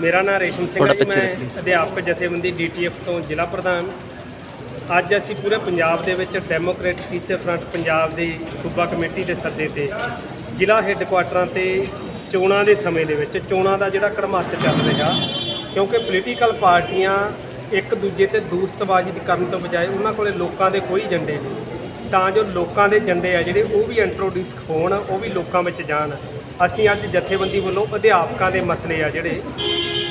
ਮੇਰਾ ਨਾਮ ਰੇਸ਼ਮ ਸਿੰਘ ਹੈ ਜੀ। ਮੈਂ। ਅਧਿਆਪਕ ਜਥੇਬੰਦੀ ਡੀਟੀਐਫ ਤੋਂ ਜ਼ਿਲ੍ਹਾ ਪ੍ਰਧਾਨ ਅੱਜ ਅਸੀਂ ਪੂਰੇ ਪੰਜਾਬ ਦੇ ਵਿੱਚ ਡੈਮੋਕ੍ਰੈਟਿਕ ਟੀਚਰ ਫਰੰਟ ਪੰਜਾਬ ਦੀ ਸੂਬਾ ਕਮੇਟੀ ਦੇ ਸੱਦੇ ਤੇ ਜ਼ਿਲ੍ਹਾ ਹੈੱਡਕੁਆਟਰਾਂ ਤੇ ਚੋਣਾਂ ਦੇ ਸਮੇਂ ਦੇ ਵਿੱਚ ਚੋਣਾਂ ਦਾ ਜਿਹੜਾ ਕੜਮਾਸ ਚੱਲ ਰਿਹਾ ਕਿਉਂਕਿ ਪੋਲੀਟੀਕਲ ਪਾਰਟੀਆਂ ਇੱਕ ਦੂਜੇ ਤੇ ਦੋਸਤਬਾਜ਼ੀ ਕਰਨ ਤੋਂ ਬਜਾਏ ਉਹਨਾਂ ਕੋਲੇ ਲੋਕਾਂ ਦੇ ਕੋਈ ਏਜੰਡੇ ਨਹੀਂ ਤਾਂ ਜੋ ਲੋਕਾਂ ਦੇ ਏਜੰਡੇ ਆ ਜਿਹੜੇ ਉਹ ਵੀ ਇੰਟਰੋਡਿਊਸ ਹੋਣ ਉਹ ਵੀ ਲੋਕਾਂ ਵਿੱਚ ਜਾਣ ਅਸੀਂ ਅੱਜ ਜਥੇਬੰਦੀ ਵੱਲੋਂ ਅਧਿਆਪਕਾਂ ਦੇ ਮਸਲੇ ਆ ਜਿਹੜੇ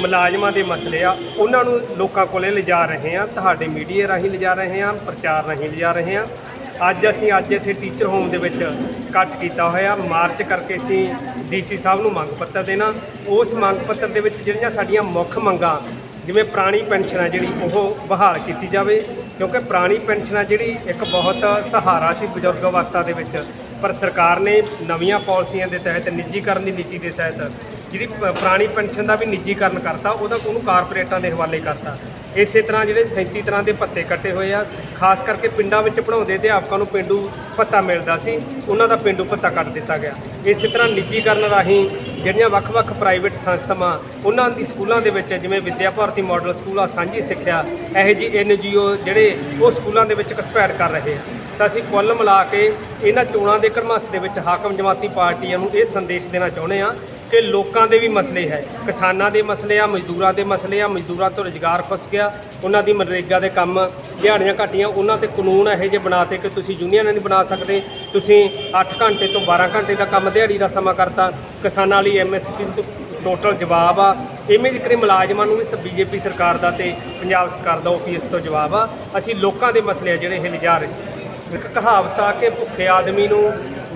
ਮੁਲਾਜ਼ਮਾਂ ਦੇ ਮਸਲੇ ਆ, ਉਹਨਾਂ ਨੂੰ ਲੋਕਾਂ ਕੋਲੇ ਲਿਜਾ ਰਹੇ ਆ ਤੁਹਾਡੇ ਮੀਡੀਆ ਰਾਹੀਂ ਲਿਜਾ ਰਹੇ ਆ ਪ੍ਰਚਾਰ ਰਾਹੀਂ ਲਿਜਾ ਰਹੇ ਆ ਅੱਜ ਅਸੀਂ ਅੱਜ ਇੱਥੇ ਟੀਚਰ ਹੋਮ ਦੇ ਵਿੱਚ ਇਕੱਠ ਕੀਤਾ ਹੋਇਆ, ਮਾਰਚ ਕਰਕੇ ਅਸੀਂ ਡੀਸੀ ਸਾਹਿਬ ਨੂੰ ਮੰਗ ਪੱਤਰ ਦੇਣਾ। ਉਸ ਮੰਗ ਪੱਤਰ ਦੇ ਵਿੱਚ ਜਿਹੜੀਆਂ ਸਾਡੀਆਂ ਮੁੱਖ ਮੰਗਾਂ, ਜਿਵੇਂ ਪੁਰਾਣੀ ਪੈਨਸ਼ਨ ਆ ਜਿਹੜੀ, ਉਹ ਬਹਾਲ ਕੀਤੀ ਜਾਵੇ, ਕਿਉਂਕਿ ਪੁਰਾਣੀ ਪੈਨਸ਼ਨ ਆ ਜਿਹੜੀ ਇੱਕ ਬਹੁਤ ਸਹਾਰਾ ਸੀ ਬਜ਼ੁਰਗ ਅਵਸਥਾ ਦੇ ਵਿੱਚ, ਪਰ ਸਰਕਾਰ ਨੇ ਨਵੀਆਂ ਪਾਲਿਸੀਆਂ ਦੇ ਤਹਿਤ, ਨਿੱਜੀਕਰਨ ਦੀ ਨੀਤੀ ਦੇ ਤਹਿਤ ਜਿਹੜੀ ਪ- ਪੁਰਾਣੀ ਪੈਨਸ਼ਨ ਦਾ ਵੀ ਨਿੱਜੀਕਰਨ ਕਰਤਾ, ਉਹਦਾ ਉਹਨੂੰ ਕਾਰਪੋਰੇਟਾਂ ਦੇ ਹਵਾਲੇ ਕਰਤਾ। ਇਸੇ ਤਰ੍ਹਾਂ ਜਿਹੜੇ 37 ਤਰ੍ਹਾਂ ਦੇ ਭੱਤੇ ਕੱਟੇ ਹੋਏ ਆ, ਖਾਸ ਕਰਕੇ ਪਿੰਡਾਂ ਵਿੱਚ ਪੜਾਉਂਦੇ ਅਧਿਆਪਕਾਂ ਨੂੰ ਪਿੰਡੂ ਭੱਤਾ ਮਿਲਦਾ ਸੀ, ਉਹਨਾਂ ਦਾ ਪਿੰਡੂ ਭੱਤਾ ਕੱਟ ਦਿੱਤਾ ਗਿਆ। ਇਸੇ ਤਰ੍ਹਾਂ ਨਿੱਜੀਕਰਨ ਰਾਹੀਂ ਜਿਹੜੀਆਂ ਵੱਖ-ਵੱਖ ਪ੍ਰਾਈਵੇਟ ਸੰਸਥਾਵਾਂ, ਉਹਨਾਂ ਦੀ ਸਕੂਲਾਂ ਦੇ ਵਿੱਚ ਜਿਵੇਂ ਵਿਦਿਆ ਭਾਰਤੀ ਮਾਡਲ ਸਕੂਲ ਆ, ਸਾਂਝੀ ਸਿੱਖਿਆ, ਇਹੋ ਜਿਹੀ ਐਨਜੀਓ ਜਿਹੜੇ ਉਹ ਸਕੂਲਾਂ ਦੇ ਵਿੱਚ ਘਸਪੈਠ ਕਰ ਰਹੇ ਆ। ਤਾਂ ਅਸੀਂ ਕੁੱਲ ਮਿਲਾ ਕੇ ਇਹਨਾਂ ਚੋਣਾਂ ਦੇ ਕਰਮਸ ਦੇ ਵਿੱਚ ਹਾਕਮ ਜਮਾਤੀ ਪਾਰਟੀਆਂ ਨੂੰ ਇਹ ਸੰਦੇਸ਼ ਦੇਣਾ ਚਾਹੁੰਦੇ ਆ ਕਿ ਲੋਕਾਂ ਦੇ ਵੀ ਮਸਲੇ ਹੈ। ਕਿਸਾਨਾਂ ਦੇ ਮਸਲੇ ਆ, ਮਜ਼ਦੂਰਾਂ ਦੇ ਮਸਲੇ ਆ, ਮਜ਼ਦੂਰਾਂ ਤੋਂ ਰੁਜ਼ਗਾਰ ਫਸ ਗਿਆ। ਉਹਨਾਂ ਦੀ ਮਨਰੇਗਾ ਦੇ ਕੰਮ ਦਿਹਾੜੀਆਂ ਘਟੀਆਂ, ਉਹਨਾਂ ਤੇ ਕਾਨੂੰਨ ਇਹੋ ਜਿਹੇ ਬਣਾਤੇ ਕਿ ਤੁਸੀਂ ਯੂਨੀਅਨ ਨਹੀਂ ਬਣਾ ਸਕਦੇ। ਤੁਸੀਂ 8 ਘੰਟੇ ਤੋਂ 12 ਘੰਟੇ ਦਾ ਕੰਮ ਦਿਹਾੜੀ ਦਾ ਸਮਾਂ ਕਰਤਾ। ਕਿਸਾਨਾਂ ਲਈ ਐਮਐਸਪੀ ਟੋਟਲ ਜਵਾਬ ਆ। ਇਵੇਂ ਜਿਕਰੇ ਮੁਲਾਜ਼ਮਾਂ ਨੂੰ ਵੀ ਬੀਜੇਪੀ ਸਰਕਾਰ ਦਾ ਤੇ ਪੰਜਾਬ ਸਰਕਾਰ ਦਾ ਓਪੀਐਸ ਤੋਂ ਜਵਾਬ ਆ। ਅਸੀਂ ਲੋਕਾਂ ਦੇ ਮਸਲੇ ਆ ਜਿਹੜੇ ਇਹ ਲਿਜਾ ਰਹੇ। ਇੱਕ ਕਹਾਵਤ ਆ ਕਿ ਭੁੱਖੇ ਆਦਮੀ ਨੂੰ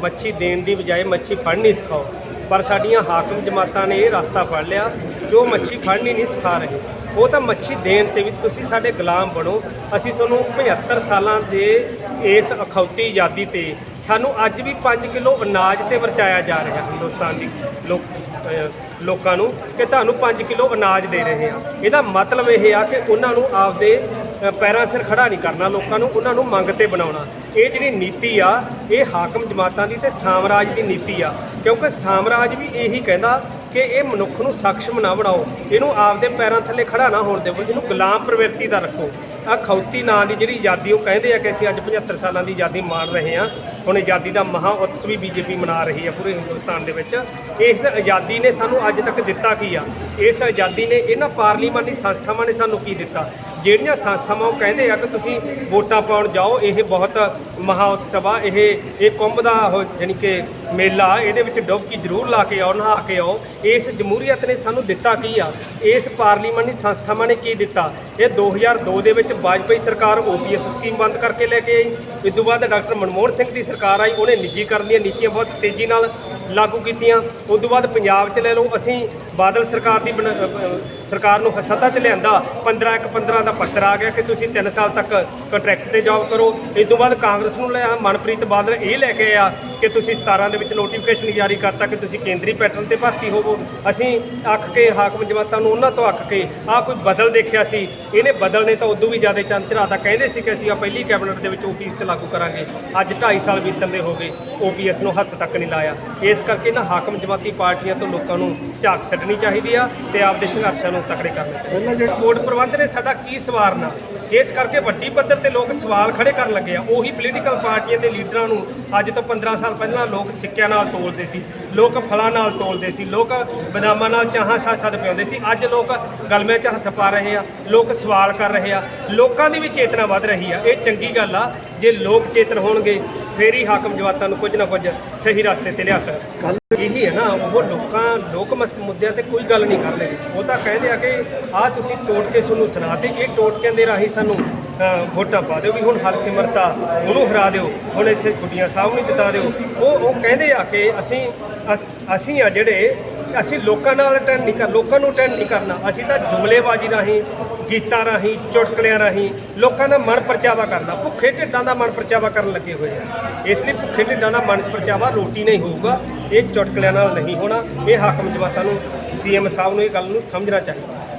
ਮੱਛੀ ਦੇਣ ਦੀ ਬਜਾਏ ਮੱਛੀ ਫੜਨੀ ਸਿਖਾਓ। ਪਰ ਸਾਡੀਆਂ ਹਾਕਮ ਜਮਾਤਾਂ ਨੇ ਇਹ ਰਸਤਾ ਫੜ ਲਿਆ ਕਿ ਉਹ ਮੱਛੀ ਫੜਨੀ ਨਹੀਂ ਸਿਖਾ ਰਹੇ। ਉਹ ਤਾਂ ਮੱਛੀ ਦੇਣ ਤੇ ਵੀ ਤੁਸੀਂ ਸਾਡੇ ਗੁਲਾਮ ਬਣੋ। ਅਸੀਂ ਤੁਹਾਨੂੰ 75 ਸਾਲਾਂ ਦੇ ਇਸ ਅਖੌਤੀ ਆਜ਼ਾਦੀ ਤੇ ਸਾਨੂੰ ਅੱਜ ਵੀ 5 ਕਿਲੋ ਅਨਾਜ ਤੇ ਵਰਚਾਇਆ ਜਾ ਰਿਹਾ ਹਿੰਦੁਸਤਾਨ ਦੀ ਲੋਕ ਲੋਕਾਂ ਨੂੰ ਕਿ ਤੁਹਾਨੂੰ 5 ਕਿਲੋ ਅਨਾਜ ਦੇ ਰਹੇ ਆ ਇਹਦਾ ਮਤਲਬ ਇਹ ਆ ਕਿ ਉਹਨਾਂ ਨੂੰ ਆਪਦੇ ਪੈਰਾਂ ਸਿਰ ਖੜਾ ਨਹੀਂ ਕਰਨਾ ਲੋਕਾਂ ਨੂੰ, ਉਹਨਾਂ ਨੂੰ ਮੰਗ ਤੇ ਬਣਾਉਣਾ। ਇਹ ਜਿਹੜੀ ਨੀਤੀ ਆ, ਇਹ ਹਾਕਮ ਜਮਾਤਾਂ ਦੀ ਤੇ ਸਾਮਰਾਜ ਦੀ ਨੀਤੀ ਆ। ਕਿਉਂਕਿ ਸਾਮਰਾਜ ਵੀ ਇਹੀ ਕਹਿੰਦਾ ਕਿ ਇਹ ਮਨੁੱਖ ਨੂੰ ਸક્ષਮ ਨਾ ਬਣਾਓ। ਇਹਨੂੰ ਆਪਦੇ ਪੈਰਾਂ ਥੱਲੇ ਖੜਾ ਨਾ ਹੋਣ ਦਿਓ ਇਹਨੂੰ ਗੁਲਾਮ ਪ੍ਰਵਿਰਤੀ ਦਾ ਰੱਖੋ। ਆ ਖੌਤੀ ਨਾਂ ਦੀ ਜਿਹੜੀ ਆਜ਼ਾਦੀ, ਉਹ ਕਹਿੰਦੇ ਆ ਕਿ ਅਸੀਂ ਅੱਜ 75 ਸਾਲਾਂ ਦੀ ਆਜ਼ਾਦੀ ਮਾਣ ਰਹੇ ਹਾਂ। ਹੁਣ ਆਜ਼ਾਦੀ ਦਾ ਮਹਾ ਉਤਸਵ ਵੀ ਬੀਜੇਪੀ ਮਨਾ ਰਹੀ ਆ ਪੂਰੇ ਹਿੰਦੁਸਤਾਨ ਦੇ ਵਿੱਚ। ਇਸ ਆਜ਼ਾਦੀ ਨੇ ਸਾਨੂੰ ਅੱਜ ਤੱਕ ਦਿੱਤਾ ਕੀ ਆ? ਇਸ ਆਜ਼ਾਦੀ ਨੇ ਇਹਨਾਂ ਪਾਰਲੀਮਾਨੀ ਸੰਸਥਾਵਾਂ ਨੇ ਸਾਨੂੰ ਕੀ ਦਿੱਤਾ? ਜਿਹੜੀਆਂ ਸੰਸਥਾਵਾਂ ਉਹ ਕਹਿੰਦੇ ਆ ਕਿ ਤੁਸੀਂ ਵੋਟਾਂ ਪਾਉਣ ਜਾਓ, ਇਹ ਬਹੁਤ ਮਹਾ ਉਤਸਵ ਆ। ਇਹ ਇਹ ਕੁੰਭ ਦਾ ਉਹ ਜਾਣੀ ਕਿ ਮੇਲਾ, ਇਹਦੇ ਵਿੱਚ ਡੁੱਬਕੀ ਜ਼ਰੂਰ ਲਾ ਕੇ ਆਓ, ਨਹਾ ਕੇ ਆਓ। ਇਸ ਜਮਹੂਰੀਅਤ ਨੇ ਸਾਨੂੰ ਦਿੱਤਾ ਕੀ ਆ? ਇਸ ਪਾਰਲੀਮਾਨੀ ਸੰਸਥਾਵਾਂ ਨੇ ਕੀ ਦਿੱਤਾ? ਇਹ 2002 ਦੇ ਵਿੱਚ ਵਾਜਪਾਈ ਸਰਕਾਰ ਓਪੀਐਸ ਸਕੀਮ ਬੰਦ ਕਰਕੇ ਲੈ ਕੇ ਆਈ। ਇਸ ਤੋਂ ਬਾਅਦ ਡਾਕਟਰ ਮਨਮੋਹਨ ਸਿੰਘ ਦੀ ਸਰਕਾਰ ਆਈ, ਉਹਨੇ ਨਿੱਜੀਕਰਨ ਦੀਆਂ ਨੀਤੀਆਂ ਬਹੁਤ ਤੇਜ਼ੀ ਨਾਲ ਲਾਗੂ ਕੀਤੀਆਂ। ਉਸ ਤੋਂ ਬਾਅਦ ਪੰਜਾਬ 'ਚ ਲੈ ਲਓ, ਅਸੀਂ ਬਾਦਲ ਸਰਕਾਰ ਦੀ ਬਣਾ- ਸਰਕਾਰ ਨੂੰ ਸੱਤਾ 'ਚ ਲਿਆਂਦਾ 15 ਇੱਕ 15 ਦਾ ਪੱਤਰ ਆ ਗਿਆ ਕਿ ਤੁਸੀਂ 3 ਸਾਲ ਤੱਕ ਕੰਟਰੈਕਟ ਤੇ ਜੌਬ ਕਰੋ। ਇਸ ਤੋਂ ਬਾਅਦ ਕਾਂਗਰਸ ਨੂੰ ਲਿਆ, ਮਨਪ੍ਰੀਤ ਬਾਦਲ ਇਹ ਲੈ ਕੇ ਆ ਕਿ ਤੁਸੀਂ 17 ਦੇ ਵਿੱਚ ਨੋਟੀਫਿਕੇਸ਼ਨ ਜਾਰੀ ਕਰਤਾ ਕਿ ਤੁਸੀਂ ਕੇਂਦਰੀ ਪੈਟਰਨ ਤੇ ਭਰਤੀ ਹੋਵੋ। ਅਸੀਂ ਅੱਖ ਕੇ ਹਾਕਮ ਜਮਾਤਾਂ ਨੂੰ ਉਹਨਾਂ ਤੋਂ ਅੱਖ ਕੇ ਆ ਕੋਈ ਬਦਲ ਦੇਖਿਆ ਸੀ ਇਹਨੇ ਬਦਲਨੇ ਤਾਂ ਉਦੋਂ ਵੀ ਜ਼ਿਆਦਾ ਚੰਦ ਚੜਾਤਾ ਕਹਿੰਦੇ ਸੀ ਕਿ ਅਸੀਂ ਆ ਪਹਿਲੀ ਕੈਬਨਿਟ ਦੇ ਵਿੱਚ ਓਪੀਐਸ ਲਾਗੂ ਕਰਾਂਗੇ। ਅੱਜ 2.5 ਸਾਲ ਬੀਤਣ ਦੇ ਹੋ ਗਏ ਓਪੀਐਸ ਨੂੰ ਹੱਥ ਤੱਕ ਨਹੀਂ ਲਾਇਆ। ਇਸ ਕਰਕੇ ਨਾ ਹਾਕਮ ਜਮਾਤੀ ਪਾਰਟੀਆਂ ਤੋਂ ਲੋਕਾਂ ਨੂੰ ਝਾਕ ਛੱਡਣੀ ਚਾਹੀਦੀ ਆ ਤੇ ਆਪਦੇ ਸੰਘਰਸ਼ਾਂ ਨੂੰ ਤਕੜੇ ਕਰਨੇ ਚਾਹੀਦੇ ਸਪੋਰਟ ਪ੍ਰਬੰਧ ਨੇ ਸਾਡਾ ਕੀ ਸਵਾਰਨਾ ਇਸ ਕਰਕੇ ਵੱਡੀ ਪੱਧਰ ਤੇ ਲੋਕ ਸਵਾਲ ਖੜੇ ਕਰਨ ਲੱਗੇ ਆ। ਉਹੀ ਪੋਲੀਟੀਕਲ ਪਾਰਟੀਆਂ ਦੇ ਲੀਡਰਾਂ ਨੂੰ ਅੱਜ ਤੋਂ 15 ਸਾਲ ਪਹਿਲਾਂ ਲੋਕ ਸਿੱਕਿਆਂ ਨਾਲ ਤੋਲਦੇ ਸੀ ਲੋਕ ਫਲਾਂ ਨਾਲ ਤੋਲਦੇ ਸੀ ਲੋਕ ਬਦਾਮਾਂ ਨਾਲ ਚਾਹਾਂ ਸਾਸਦ ਪਿਆਉਂਦੇ ਸੀ। ਅੱਜ ਲੋਕ ਗਲਮਿਆਂ 'ਚ ਹੱਥ ਪਾ ਰਹੇ ਆ ਲੋਕ ਸਵਾਲ ਕਰ ਰਹੇ ਆ। ਲੋਕਾਂ ਦੀ ਵੀ ਚੇਤਨਾ ਵੱਧ ਰਹੀ ਆ। ਇਹ ਚੰਗੀ ਗੱਲ ਆ। ਜੇ ਲੋਕ ਚੇਤਨ ਹੋਣਗੇ ਫੇਰ ਹੀ ਹਾਕਮ ਜਵਾਤਾਂ ਨੂੰ ਕੁਝ ਨਾ ਕੁਝ ਸਹੀ ਰਸਤੇ ਤੇ ਲਿਆ ਸਕਦਾ। ਇਹੀ ਹੈ ਨਾ ਉਹ ਲੋਕਾਂ ਲੋਕ ਮਸ ਮੁੱਦਿਆਂ ਤੇ ਕੋਈ ਗੱਲ ਨਹੀਂ ਕਰ ਰਹੇ ਉਹ ਤਾਂ ਕਹਿੰਦੇ ਆ ਕਿ ਆ ਤੁਸੀਂ ਟੋਟਕੇ ਸਾਨੂੰ ਸੁਣਾ ਤੇ ਇਹ ਟੋਟਕਿਆਂ ਦੇ ਰਾਹੀਂ ਸਾਨੂੰ ਵੋਟਾਂ ਪਾ ਦਿਓ ਵੀ ਹੁਣ ਹਰਸਿਮਰਤਾ ਉਹਨੂੰ ਹਰਾ ਦਿਓ ਹੁਣ ਇੱਥੇ ਗੁੱਡੀਆਂ ਸਾਹਿਬ ਨੂੰ ਜਿਤਾ ਦਿਓ। ਉਹ ਉਹ ਕਹਿੰਦੇ ਆ ਕਿ ਅਸੀਂ ਅਸ- ਅਸੀਂ ਆ ਜਿਹੜੇ ਅਸੀਂ ਲੋਕਾਂ ਨਾਲ ਅਟੈਂਡ ਨਹੀਂ ਕਰ ਲੋਕਾਂ ਨੂੰ ਅਟੈਂਡ ਨਹੀਂ ਕਰਨਾ। ਅਸੀਂ ਤਾਂ ਜੁਮਲੇਬਾਜ਼ੀ ਰਾਹੀਂ ਗੀਤਾਂ ਰਾਹੀਂ, ਚੁਟਕਲਿਆਂ ਰਾਹੀਂ ਲੋਕਾਂ ਦਾ ਮਨ ਪਰਚਾਵਾ ਕਰਨਾ। ਭੁੱਖੇ ਢਿੱਡਾਂ ਦਾ ਮਨ ਪਰਚਾਵਾ ਕਰਨ ਲੱਗੇ ਹੋਏ ਆ। ਇਸ ਲਈ ਭੁੱਖੇ ਢਿੱਡਾਂ ਦਾ ਮਨ ਪਰਚਾਵਾ ਰੋਟੀ ਨਹੀਂ ਹੋਊਗਾ, ਇਹ ਚੁਟਕਲਿਆਂ ਨਾਲ ਨਹੀਂ ਹੋਣਾ। ਇਹ ਹਾਕਮ ਜਮਾਤਾਂ ਨੂੰ, ਸੀਐਮ ਸਾਹਿਬ ਨੂੰ ਇਹ ਗੱਲ ਨੂੰ ਸਮਝਣਾ ਚਾਹੀਦਾ।